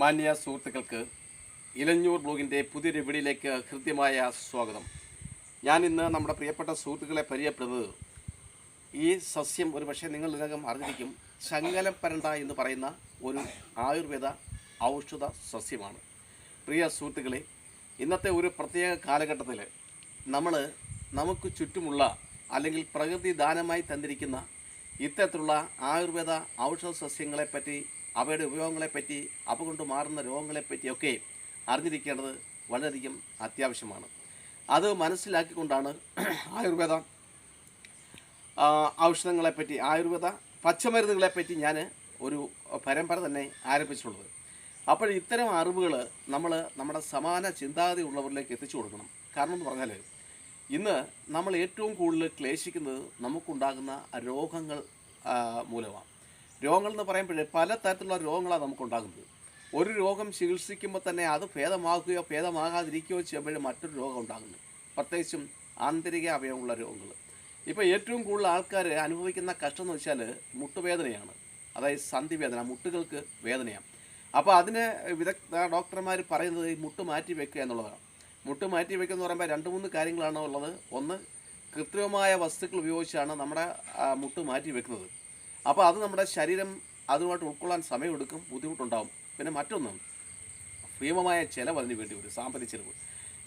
മാന്യ സുഹൃത്തുക്കൾക്ക് ഇലഞ്ഞൂർ ബ്ലോഗിന്റെ പുതിയൊരു വീടിലേക്ക് ഹൃദ്യമായ സ്വാഗതം. ഞാൻ ഇന്ന് നമ്മുടെ പ്രിയപ്പെട്ട സുഹൃത്തുക്കളെ പരിചയപ്പെടുന്നത് ഈ സസ്യം ഒരു പക്ഷേ നിങ്ങൾ ഇതിനകം അറിഞ്ഞിരിക്കും. ശങ്കലപ്പരണ്ട പരണ്ട എന്ന് പറയുന്ന ഒരു ആയുർവേദ ഔഷധ സസ്യമാണ്. പ്രിയ സുഹൃത്തുക്കളെ ഇന്നത്തെ ഒരു പ്രത്യേക കാലഘട്ടത്തിൽ നമ്മൾ നമുക്ക് ചുറ്റുമുള്ള അല്ലെങ്കിൽ പ്രകൃതി ദാനമായി തന്നിരിക്കുന്ന ഇത്തരത്തിലുള്ള ആയുർവേദ ഔഷധ സസ്യങ്ങളെപ്പറ്റി അവയുടെ ഉപയോഗങ്ങളെപ്പറ്റി അവ കൊണ്ട് മാറുന്ന രോഗങ്ങളെപ്പറ്റിയൊക്കെ അറിഞ്ഞിരിക്കേണ്ടത് വളരെയധികം അത്യാവശ്യമാണ്. അത് മനസ്സിലാക്കിക്കൊണ്ടാണ് ആയുർവേദ ഔഷധങ്ങളെപ്പറ്റി ആയുർവേദ പച്ചമരുന്നുകളെപ്പറ്റി ഞാൻ ഒരു പരമ്പര തന്നെ ആരംഭിച്ചിട്ടുള്ളത്. അപ്പോൾ ഇത്തരം അറിവുകൾ നമ്മൾ നമ്മുടെ സമാന ചിന്താഗതി ഉള്ളവരിലേക്ക് എത്തിച്ചു കൊടുക്കണം. കാരണം എന്ന് പറഞ്ഞാൽ ഇന്ന് നമ്മൾ ഏറ്റവും കൂടുതൽ ക്ലേശിക്കുന്നത് നമുക്കുണ്ടാകുന്ന രോഗങ്ങൾ മൂലമാണ്. രോഗങ്ങൾ എന്ന് പറയുമ്പോൾ പല തരത്തിലുള്ള രോഗങ്ങളാണ് നമുക്കുണ്ടാകുന്നത്. ഒരു രോഗം ചികിത്സിക്കുമ്പോൾ തന്നെ അത് ഭേദമാകുകയോ ഭേദമാകാതിരിക്കുകയോ ചെയ്യുമ്പോൾ മറ്റൊരു രോഗം ഉണ്ടാകുന്നു. പ്രത്യേകിച്ചും ആന്തരിക അവയവമുള്ള രോഗങ്ങൾ. ഇപ്പോൾ ഏറ്റവും കൂടുതൽ ആൾക്കാർ അനുഭവിക്കുന്ന കഷ്ടം എന്ന് വെച്ചാൽ മുട്ടുവേദനയാണ്. അതായത് സന്ധിവേദന മുട്ടുകൾക്ക് വേദനയാണ്. അപ്പോൾ അതിന് വിദഗ്ധ ഡോക്ടർമാർ പറയുന്നത് ഈ മുട്ട് മാറ്റി വെക്കുക എന്നുള്ളതാണ്. മുട്ട് മാറ്റി വെക്കുക എന്ന് പറയുമ്പോൾ രണ്ട് മൂന്ന് കാര്യങ്ങളാണ് ഉള്ളത്. ഒന്ന് കൃത്രിമമായ വസ്തുക്കൾ ഉപയോഗിച്ചാണ് നമ്മുടെ മുട്ട് മാറ്റി വെക്കുന്നത്. അപ്പോൾ അത് നമ്മുടെ ശരീരം അതുമായിട്ട് ഉൾക്കൊള്ളാൻ സമയമെടുക്കും ബുദ്ധിമുട്ടുണ്ടാവും. പിന്നെ മറ്റൊന്ന് ഭീമമായ ചിലവ് അതിന് വേണ്ടി വരും സാമ്പത്തിക ചിലവ്.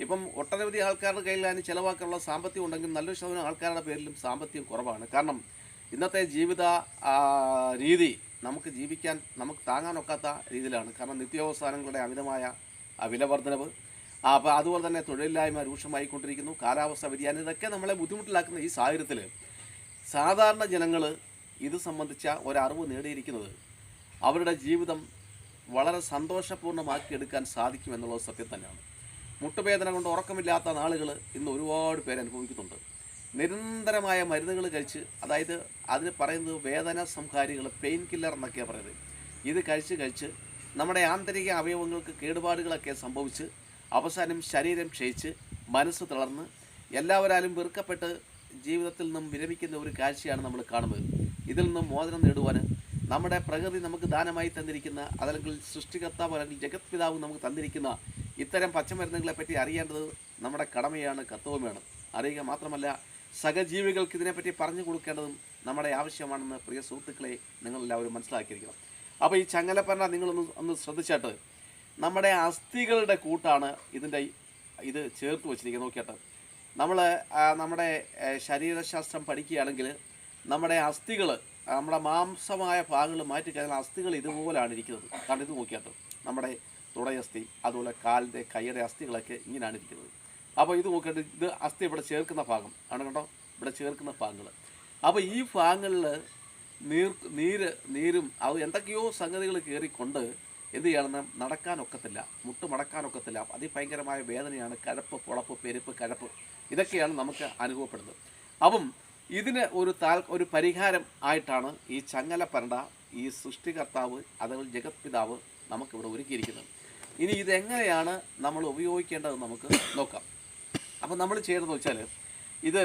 ഇപ്പം ഒട്ടനവധി ആൾക്കാരുടെ കയ്യിൽ അതിന് ചിലവാക്കാനുള്ള സാമ്പത്തികം ഉണ്ടെങ്കിൽ നല്ലൊരു ശതമാനം ആൾക്കാരുടെ പേരിലും സാമ്പത്തികം കുറവാണ്. കാരണം ഇന്നത്തെ ജീവിത രീതി നമുക്ക് ജീവിക്കാൻ നമുക്ക് താങ്ങാനൊക്കാത്ത രീതിയിലാണ്. കാരണം നിത്യവസാനങ്ങളുടെ അമിതമായ വിലവർദ്ധനവ്. അപ്പോൾ അതുപോലെ തന്നെ തൊഴിലില്ലായ്മ രൂക്ഷമായിക്കൊണ്ടിരിക്കുന്നു. കാലാവസ്ഥ വ്യതിയാനം ഇതൊക്കെ നമ്മളെ ബുദ്ധിമുട്ടിലാക്കുന്ന ഈ സാഹചര്യത്തിൽ സാധാരണ ജനങ്ങൾ ഇത് സംബന്ധിച്ച ഒരറിവ് നേടിയിരിക്കുന്നത് അവരുടെ ജീവിതം വളരെ സന്തോഷപൂർണമാക്കിയെടുക്കാൻ സാധിക്കുമെന്നുള്ളത് സത്യം തന്നെയാണ്. മുട്ടുവേദന കൊണ്ട് ഉറക്കമില്ലാത്ത നാളുകൾ ഇന്ന് ഒരുപാട് പേര് അനുഭവിക്കുന്നുണ്ട്. നിരന്തരമായ മരുന്നുകൾ കഴിച്ച് അതായത് അതിന് പറയുന്നത് വേദന സംഹാരികൾ പെയിൻ കില്ലർ എന്നൊക്കെയാണ് പറയുന്നത്. ഇത് കഴിച്ച് കഴിച്ച് നമ്മുടെ ആന്തരിക അവയവങ്ങൾക്ക് കേടുപാടുകളൊക്കെ സംഭവിച്ച് അവസാനം ശരീരം ക്ഷയിച്ച് മനസ്സ് തളർന്ന് എല്ലാവരാലും വെറുക്കപ്പെട്ട് ജീവിതത്തിൽ നിന്നും വിരമിക്കുന്ന ഒരു കാഴ്ചയാണ് നമ്മൾ കാണുന്നത്. ഇതിൽ നിന്നും മോചനം നേടുവാൻ നമ്മുടെ പ്രകൃതി നമുക്ക് ദാനമായി തന്നിരിക്കുന്ന അതല്ലെങ്കിൽ സൃഷ്ടികർത്താവ് അല്ലെങ്കിൽ ജഗത് പിതാവ് നമുക്ക് തന്നിരിക്കുന്ന ഇത്തരം പച്ചമരുന്നുകളെ പറ്റി അറിയേണ്ടത് നമ്മുടെ കടമയാണ് കർത്തവ്യമാണ്. അറിയുക മാത്രമല്ല സഹജീവികൾക്ക് ഇതിനെപ്പറ്റി പറഞ്ഞു കൊടുക്കേണ്ടതും നമ്മുടെ ആവശ്യമാണെന്ന് പ്രിയ സുഹൃത്തുക്കളെ നിങ്ങളെല്ലാവരും മനസ്സിലാക്കിയിരിക്കണം. അപ്പോൾ ഈ ചങ്ങലപ്പറ നിങ്ങളൊന്ന് ഒന്ന് ശ്രദ്ധിച്ചിട്ട്. നമ്മുടെ അസ്ഥികളുടെ കൂട്ടാണ് ഇതിന്റെ ഇത് ചേർത്ത് വച്ചിരിക്കുന്നത്. നോക്കിയിട്ട്. നമ്മൾ നമ്മുടെ ശരീരശാസ്ത്രം പഠിക്കുകയാണെങ്കിൽ നമ്മുടെ അസ്ഥികൾ നമ്മുടെ മാംസമായ ഭാഗങ്ങൾ മാറ്റിക്കഴിഞ്ഞാൽ അസ്ഥികൾ ഇതുപോലെയാണ് ഇരിക്കുന്നത്. കാരണം ഇത് നോക്കിയാട്ട്. നമ്മുടെ തുടയസ്ഥി അതുപോലെ കാലിന്റെ കൈയുടെ അസ്ഥികളൊക്കെ ഇങ്ങനെയാണ് ഇരിക്കുന്നത്. അപ്പോൾ ഇത് നോക്കിയിട്ട് ഇത് അസ്ഥി ഇവിടെ ചേർക്കുന്ന ഭാഗം. ആണ് കണ്ടോ? ഇവിടെ ചേർക്കുന്ന ഭാഗങ്ങൾ അപ്പോൾ ഈ ഭാഗങ്ങളിൽ നീർ നീര് നീരും അത് എന്തൊക്കെയോ സംഗതികൾ കയറിക്കൊണ്ട് എന്ത് ചെയ്യണമെന്ന് നടക്കാനൊക്കത്തില്ല. മുട്ട് മടക്കാനൊക്കത്തില്ല. അതിഭയങ്കരമായ വേദനയാണ്. കഴപ്പ് പുളപ്പ് പെരുപ്പ് കഴപ്പ്. ഇതൊക്കെയാണ് നമുക്ക് അനുഭവപ്പെടുന്നത്. അപ്പം ഇതിന് ഒരു താൽ ഒരു പരിഹാരം ആയിട്ടാണ് ഈ ചങ്ങല പരണ്ട ഈ സൃഷ്ടികർത്താവ് അഥവാ ജഗത് പിതാവ് നമുക്കിവിടെ ഒരുക്കിയിരിക്കുന്നത്. ഇനി ഇതെങ്ങനെയാണ് നമ്മൾ ഉപയോഗിക്കേണ്ടത് നമുക്ക് നോക്കാം. അപ്പം നമ്മൾ ചെയ്യേണ്ടതെന്ന് വെച്ചാൽ ഇത്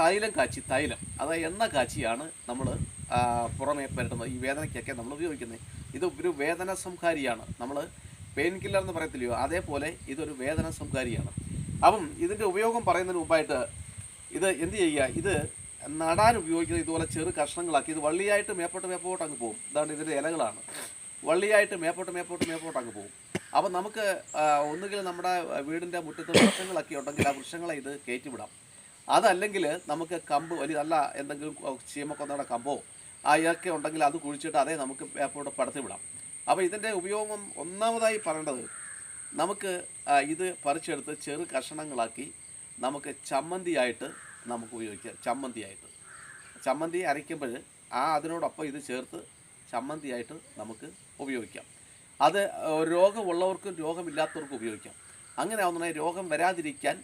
തൈലം കാച്ചി തൈലം. അതായത് എണ്ണ കാച്ചിയാണ് നമ്മൾ പുറമേ പരട്ടുന്നത് ഈ വേദനയ്ക്കൊക്കെ നമ്മൾ ഉപയോഗിക്കുന്നത്. ഇത് ഒരു വേദന സംഹാരിയാണ്. നമ്മൾ പെയിൻ കില്ലർ എന്ന് പറയത്തില്ലയോ? അതേപോലെ ഇതൊരു വേദന സംഹാരിയാണ്. അപ്പം ഇതിന്റെ ഉപയോഗം പറയുന്നതിന് മുമ്പായിട്ട് ഇത് എന്ത് ചെയ്യുക? ഇത് നടാൻ ഉപയോഗിക്കുന്നത് ഇതുപോലെ ചെറു കഷ്ണങ്ങളാക്കി ഇത് വള്ളിയായിട്ട് മേപ്പോട്ട് മേപ്പോട്ട് അങ്ങ് പോകും ഇതാണ് ഇതിന്റെ ഇലകളാണ്. വള്ളിയായിട്ട് മേപ്പോട്ട് മേപ്പോട്ട് മേപ്പോട്ട് അങ്ങ് പോകും അപ്പം നമുക്ക് ഒന്നുകിൽ നമ്മുടെ വീടിന്റെ മുറ്റത്ത് വൃക്ഷങ്ങളൊക്കെ ഉണ്ടെങ്കിൽ ആ വൃക്ഷങ്ങളെ ഇത് കയറ്റിവിടാം. അതല്ലെങ്കിൽ നമുക്ക് കമ്പ് വലിയ നല്ല എന്തെങ്കിലും ചീമക്കൊന്നയുടെ കമ്പോ ആ ഇതൊക്കെ ഉണ്ടെങ്കിൽ അത് കുഴിച്ചിട്ട് അതേ നമുക്ക് മേപ്പോട്ട് പടത്തി വിടാം അപ്പോൾ ഇതിന്റെ ഉപയോഗം ഒന്നാമതായി പറയേണ്ടത് നമുക്ക് ഇത് പറിച്ചെടുത്ത് ചെറു കഷണങ്ങളാക്കി നമുക്ക് ചമ്മന്തിയായിട്ട് നമുക്ക് ഉപയോഗിക്കാം ചമ്മന്തിയായിട്ട്. ചമ്മന്തി അരയ്ക്കുമ്പോൾ ആ അതിനോടൊപ്പം ഇത് ചേർത്ത് ചമ്മന്തിയായിട്ട് നമുക്ക് ഉപയോഗിക്കാം. അത് രോഗമുള്ളവർക്കും രോഗമില്ലാത്തവർക്കും ഉപയോഗിക്കാം. അങ്ങനെ ആവുന്നുണ്ടെങ്കിൽ രോഗം വരാതിരിക്കാൻ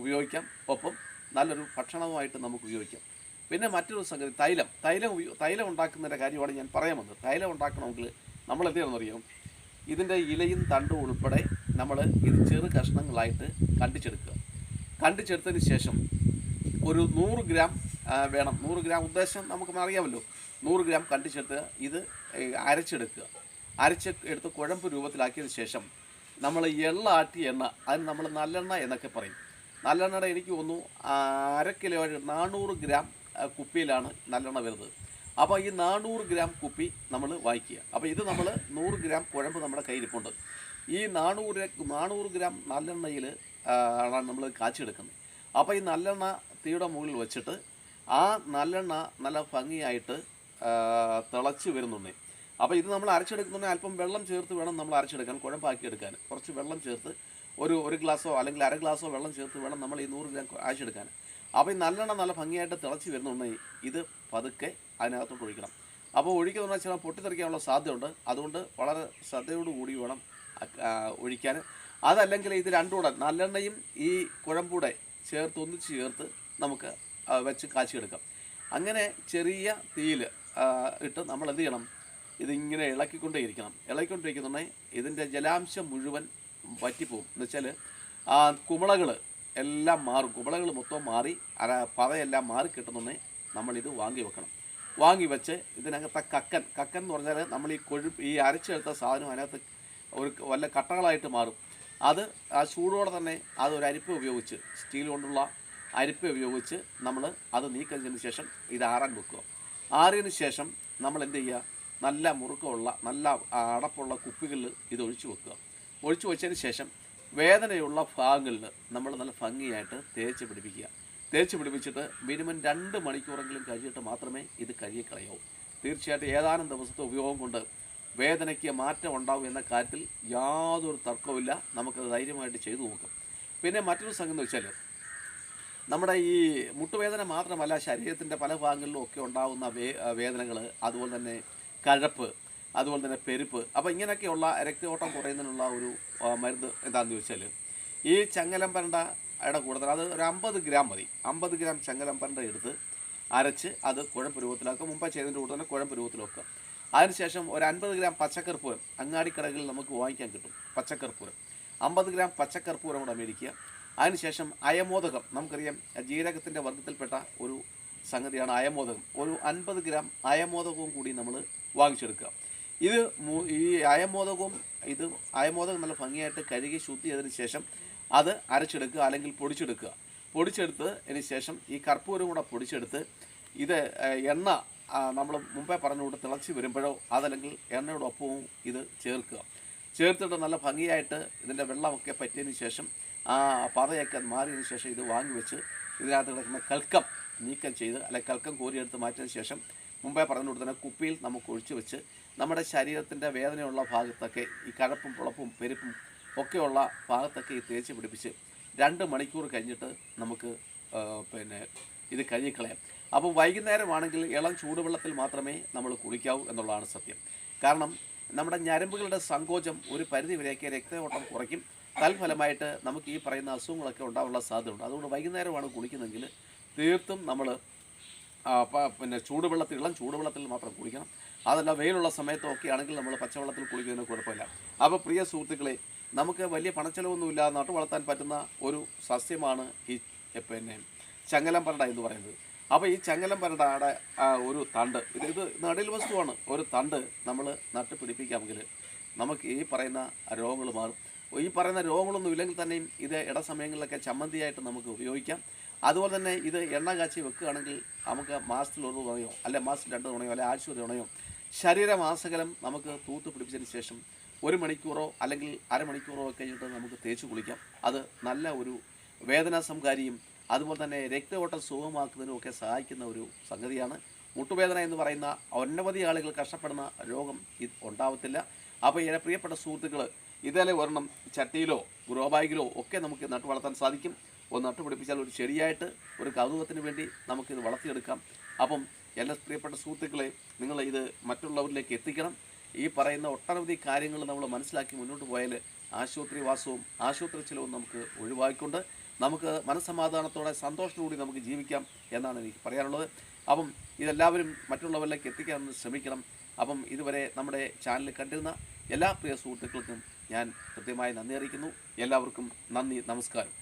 ഉപയോഗിക്കാം. ഒപ്പം നല്ലൊരു ഭക്ഷണവുമായിട്ട് നമുക്ക് ഉപയോഗിക്കാം. പിന്നെ മറ്റൊരു സംഗതി തൈലം. തൈലം തൈലം ഉണ്ടാക്കുന്നതിന്റെ കാര്യമാണ് ഞാൻ പറയാൻ വന്നത്. തൈലം ഉണ്ടാക്കണമെങ്കിൽ നമ്മൾ ചെയ്യണമെന്നറിയാം ഇതിന്റെ ഇലയും തണ്ടും ഉൾപ്പെടെ നമ്മൾ ഇത് ചെറു കഷ്ണങ്ങളായിട്ട് കണ്ടിച്ചെടുക്കുക. കണ്ടിച്ചെടുത്തതിന് ശേഷം ഒരു നൂറ് ഗ്രാം വേണം. നൂറ് ഗ്രാം ഉദ്ദേശം നമുക്ക് അറിയാമല്ലോ. നൂറ് ഗ്രാം കണ്ടിച്ചെടുത്ത് ഇത് അരച്ചെടുക്കുക. അരച്ച് എടുത്ത് കുഴമ്പ് രൂപത്തിലാക്കിയതിന് ശേഷം നമ്മൾ എള്ള ആട്ടിയ എണ്ണ അതിന് നമ്മൾ നല്ലെണ്ണ എന്നൊക്കെ പറയും. നല്ലെണ്ണയുടെ എനിക്ക് തോന്നുന്നു അര കിലോ നാനൂറ് ഗ്രാം കുപ്പിയിലാണ് നല്ലെണ്ണ വരുന്നത്. അപ്പോൾ ഈ നാനൂറ് ഗ്രാം കുപ്പി നമ്മൾ വായിക്കുക. അപ്പോൾ ഇത് നമ്മൾ നൂറ് ഗ്രാം കുഴമ്പ് നമ്മുടെ കയ്യിരിപ്പുണ്ട് ഈ നാനൂറ് നാനൂറ് ഗ്രാം നല്ലെണ്ണയിൽ ആണ് നമ്മൾ കാച്ചെടുക്കുന്നത് അപ്പോൾ ഈ നല്ലെണ്ണ തീയുടെ മുകളിൽ വെച്ചിട്ട് ആ നല്ലെണ്ണ നല്ല ഭംഗിയായിട്ട് തിളച്ച് വരുന്നുണ്ട് അപ്പോൾ ഇത് നമ്മൾ അരച്ചെടുക്കുന്നുണ്ടെങ്കിൽ അല്പം വെള്ളം ചേർത്ത് വേണം നമ്മൾ അരച്ചെടുക്കാൻ കുഴമ്പാക്കി എടുക്കാൻ കുറച്ച് വെള്ളം ചേർത്ത് ഒരു ഒരു ഗ്ലാസ്സോ അല്ലെങ്കിൽ അര ഗ്ലാസ്സോ വെള്ളം ചേർത്ത് വേണം നമ്മൾ ഈ നൂറ് ഗ്രാം അരച്ചെടുക്കാൻ. അപ്പോൾ ഈ നല്ലെണ്ണ നല്ല ഭംഗിയായിട്ട് തിളച്ച് വരുന്നുണ്ടെങ്കിൽ ഇത് പതുക്കെ അതിനകത്തോട്ട് ഒഴിക്കണം. അപ്പോൾ ഒഴിക്കുന്ന ചില പൊട്ടിത്തെറിക്കാനുള്ള സാധ്യതയുണ്ട്. അതുകൊണ്ട് വളരെ ശ്രദ്ധയോടുകൂടി വേണം ഒഴിക്കാൻ. അതല്ലെങ്കിൽ ഇത് രണ്ടും കൂടെ നല്ലെണ്ണയും ഈ കുഴമ്പൂടെ ചേർത്ത് ഒന്നിച്ച് ചേർത്ത് നമുക്ക് വെച്ച് കാച്ചിയെടുക്കാം. അങ്ങനെ ചെറിയ തീയിൽ ഇട്ട് നമ്മൾ എന്ത് ചെയ്യണം ഇതിങ്ങനെ ഇളക്കിക്കൊണ്ടേ ഇരിക്കണം ഇളക്കിക്കൊണ്ടിരിക്കുന്നുണ്ടെങ്കിൽ ഇതിന്റെ ജലാംശം മുഴുവൻ വറ്റിപ്പോവും. എന്ന് വെച്ചാൽ കുമളകൾ എല്ലാം മാറും. കുമളകൾ മൊത്തം മാറി അര പതയെല്ലാം മാറി കിട്ടുന്നുണ്ടെങ്കിൽ നമ്മളിത് വാങ്ങി വെക്കണം. വാങ്ങി വെച്ച് ഇതിനകത്തെ കക്കൻ കക്കൻ എന്ന് പറഞ്ഞാൽ നമ്മൾ ഈ കൊഴുപ്പ് ഈ അരച്ചെടുത്ത സാധനം അതിനകത്ത് ഒരു വല്ല കട്ടകളായിട്ട് മാറും. അത് ആ ചൂടോടെ തന്നെ അത് ഒരു അരിപ്പ് ഉപയോഗിച്ച് സ്റ്റീൽ കൊണ്ടുള്ള അരിപ്പ ഉപയോഗിച്ച് നമ്മൾ അത് നീക്കുന്നതിന് ശേഷം ഇത് ആറാൻ വെക്കുക. ആറിയതിന് ശേഷം നമ്മൾ എന്ത് ചെയ്യുക? നല്ല മുറുക്കമുള്ള നല്ല അടപ്പുള്ള കുപ്പികളിൽ ഇത് ഒഴിച്ചു വെക്കുക. ഒഴിച്ചു വെച്ചതിന് ശേഷം വേദനയുള്ള ഭാഗങ്ങളിൽ നമ്മൾ നല്ല ഭംഗിയായിട്ട് തേച്ച് പിടിപ്പിക്കുക. തേച്ച് പിടിപ്പിച്ചിട്ട് മിനിമം രണ്ട് മണിക്കൂറെങ്കിലും കഴിഞ്ഞിട്ട് മാത്രമേ ഇത് കഴുകി കളയാവൂ തീർച്ചയായിട്ടും ഏതാനും ദിവസത്തെ ഉപയോഗം കൊണ്ട് വേദനയ്ക്ക് മാറ്റം ഉണ്ടാവും എന്ന കാര്യത്തിൽ യാതൊരു തർക്കവുമില്ല. നമുക്കത് ധൈര്യമായിട്ട് ചെയ്തു നോക്കാം. പിന്നെ മറ്റൊരു സംഗതി എന്ന് വെച്ചാൽ നമ്മുടെ ഈ മുട്ടുവേദന മാത്രമല്ല ശരീരത്തിന്റെ പല ഭാഗങ്ങളിലും ഒക്കെ ഉണ്ടാകുന്ന വേ വേദനകൾ അതുപോലെ തന്നെ കഴപ്പ് അതുപോലെ തന്നെ പെരുപ്പ് അപ്പോൾ ഇങ്ങനെയൊക്കെയുള്ള രക്തയോട്ടം കുറയുന്നതിനുള്ള ഒരു മരുന്ന് എന്താണെന്ന് ചോദിച്ചാൽ ഈ ചങ്ങലമ്പരണ്ടയുടെ കൂടുതൽ അത് ഒരു അമ്പത് ഗ്രാം മതി. അമ്പത് ഗ്രാം ചങ്ങലം പരണ്ട എടുത്ത് അരച്ച് അത് കുഴമ്പ് രൂപത്തിലാക്കുക. മുമ്പ് ചെയ്തതിന്റെ കൂടെ തന്നെ കുഴമ്പ് രൂപത്തിൽ വെക്കുക അതിനുശേഷം ഒരു അൻപത് ഗ്രാം പച്ചക്കർപ്പൂരം അങ്ങാടിക്കടകളിൽ നമുക്ക് വാങ്ങിക്കാൻ കിട്ടും പച്ചക്കർപ്പൂരം അമ്പത് ഗ്രാം പച്ചക്കർപ്പൂരം കൂടെ മേടിക്കുക. അതിനുശേഷം അയമോദകം. നമുക്കറിയാം ജീരകത്തിന്റെ വർഗത്തിൽപ്പെട്ട ഒരു സംഗതിയാണ് അയമോദകം. ഒരു അൻപത് ഗ്രാം അയമോദകവും കൂടി നമ്മൾ വാങ്ങിച്ചെടുക്കുക. ഇത് ഈ അയമോദകവും ഇത് അയമോദകം നല്ല ഭംഗിയായിട്ട് കഴുകി ശുദ്ധി ചെയ്തതിന് ശേഷം അത് അരച്ചെടുക്കുക അല്ലെങ്കിൽ പൊടിച്ചെടുക്കുക. പൊടിച്ചെടുത്ത് അതിന് ശേഷം ഈ കർപ്പൂരം കൂടെ പൊടിച്ചെടുത്ത് ഇത് എണ്ണ നമ്മൾ മുമ്പേ പറഞ്ഞുകൊണ്ട് തിളച്ച് വരുമ്പോഴോ അതല്ലെങ്കിൽ എണ്ണയോടൊപ്പവും ഇത് ചേർക്കുക. ചേർത്തിട്ട് നല്ല ഭംഗിയായിട്ട് ഇതിന്റെ വെള്ളമൊക്കെ പറ്റിയതിന് ശേഷം ആ പതയൊക്കെ മാറിയതിന് ശേഷം ഇത് വാങ്ങി വെച്ച് ഇതിനകത്ത് കിടക്കുന്ന കൽക്കം നീക്കം ചെയ്ത് അല്ലെങ്കിൽ കൽക്കം കോരിയെടുത്ത് മാറ്റിയതിന് ശേഷം മുമ്പേ പറഞ്ഞുകൊണ്ട് തന്നെ കുപ്പിയിൽ നമുക്ക് ഒഴിച്ചു വെച്ച് നമ്മുടെ ശരീരത്തിന്റെ വേദനയുള്ള ഭാഗത്തൊക്കെ ഈ കഴപ്പും പുളപ്പും പെരുപ്പും ഒക്കെയുള്ള ഭാഗത്തൊക്കെ ഈ തേച്ച് പിടിപ്പിച്ച് രണ്ട് മണിക്കൂർ കഴിഞ്ഞിട്ട് നമുക്ക് പിന്നെ ഇത് കഴുകിക്കളയാം. അപ്പോൾ വൈകുന്നേരമാണെങ്കിൽ ഇളം ചൂടുവെള്ളത്തിൽ മാത്രമേ നമ്മൾ കുളിക്കാവൂ എന്നുള്ളതാണ് സത്യം. കാരണം നമ്മുടെ ഞരമ്പുകളുടെ സങ്കോചം ഒരു പരിധി വരെയൊക്കെ രക്തയോട്ടം കുറയ്ക്കും. തൽഫലമായിട്ട് നമുക്ക് ഈ പറയുന്ന അസുഖങ്ങളൊക്കെ ഉണ്ടാവാനുള്ള സാധ്യതയുണ്ട്. അതുകൊണ്ട് വൈകുന്നേരമാണ് കുളിക്കുന്നതെങ്കിൽ തീർത്തും നമ്മൾ പിന്നെ ചൂടുവെള്ളത്തിൽ ഇളം ചൂടുവെള്ളത്തിൽ മാത്രം കുളിക്കണം. അതല്ല വെയിലുള്ള സമയത്തൊക്കെ ആണെങ്കിൽ നമ്മൾ പച്ചവെള്ളത്തിൽ കുളിക്കുന്നതിന് കുഴപ്പമില്ല. അപ്പോൾ പ്രിയ സുഹൃത്തുക്കളെ നമുക്ക് വലിയ പണച്ചെലവൊന്നുമില്ലാതെ നട്ടു വളർത്താൻ പറ്റുന്ന ഒരു സസ്യമാണ് ഈ പിന്നെ ചങ്ങലം പരട എന്ന് പറയുന്നത്. അപ്പോൾ ഈ ചങ്ങലം പരടയുടെ ഒരു തണ്ട് ഇത് ഇത് നടീൽ വസ്തുവാണ്. ഒരു തണ്ട് നമ്മൾ നട്ട് പിടിപ്പിക്കാമെങ്കിൽ നമുക്ക് ഈ പറയുന്ന രോഗങ്ങൾ മാറും. ഈ പറയുന്ന രോഗങ്ങളൊന്നും ഇല്ലെങ്കിൽ തന്നെയും ഇത് ഇടസമയങ്ങളിലൊക്കെ ചമ്മന്തിയായിട്ട് നമുക്ക് ഉപയോഗിക്കാം. അതുപോലെ തന്നെ ഇത് എണ്ണ കാച്ചി വെക്കുകയാണെങ്കിൽ നമുക്ക് മാസത്തിൽ ഒരു തുണയോ അല്ലെ മാസത്തിൽ രണ്ട് തുണയോ അല്ലെ ആഴ്ച ഒരു തുണയോ ശരീരമാസകലം നമുക്ക് തൂത്ത് പിടിപ്പിച്ചതിന് ശേഷം ഒരു മണിക്കൂറോ അല്ലെങ്കിൽ അരമണിക്കൂറോ ഒക്കെ കഴിഞ്ഞിട്ട് നമുക്ക് തേച്ച് കുളിക്കാം. അത് നല്ല ഒരു വേദന സംകാരിയും അതുപോലെ തന്നെ രക്തയോട്ടം സുഖമാക്കുന്നതിനും ഒക്കെ സഹായിക്കുന്ന ഒരു സംഗതിയാണ്. മുട്ടുവേദന എന്ന് പറയുന്ന ഒന്നവധി ആളുകൾ കഷ്ടപ്പെടുന്ന രോഗം ഉണ്ടാവത്തില്ല. അപ്പോൾ എന്റെ പ്രിയപ്പെട്ട സുഹൃത്തുക്കൾ ഇതേലെ ഒരെണ്ണം ചട്ടിയിലോ ഗ്രോ ബാഗിലോ ഒക്കെ നമുക്ക് നട്ടു വളർത്താൻ സാധിക്കും. ഒന്ന് നട്ടുപിടിപ്പിച്ചാൽ ഒരു ചെടിയായിട്ട് ഒരു കൗതുകത്തിന് വേണ്ടി നമുക്കിത് വളർത്തിയെടുക്കാം. അപ്പം എല്ലാ പ്രിയപ്പെട്ട സുഹൃത്തുക്കളെ നിങ്ങൾ ഇത് മറ്റുള്ളവരിലേക്ക് എത്തിക്കണം. ഈ പറയുന്ന ഒട്ടനവധി കാര്യങ്ങൾ നമ്മൾ മനസ്സിലാക്കി മുന്നോട്ട് പോയാൽ ആശുപത്രി വാസവും ആശുപത്രി ചിലവും നമുക്ക് ഒഴിവാക്കിക്കൊണ്ട് നമുക്ക് മനസ്സമാധാനത്തോടെ സന്തോഷത്തോടുകൂടി നമുക്ക് ജീവിക്കാം എന്നാണ് എനിക്ക് പറയാനുള്ളത്. അപ്പം ഇതെല്ലാവരും മറ്റുള്ളവരിലേക്ക് എത്തിക്കാൻ ശ്രമിക്കണം. അപ്പം ഇതുവരെ നമ്മുടെ ചാനൽ കണ്ടിരുന്ന എല്ലാ പ്രിയ സുഹൃത്തുക്കൾക്കും ഞാൻ കൃത്യമായി നന്ദി അറിയിക്കുന്നു. എല്ലാവർക്കും നന്ദി നമസ്കാരം.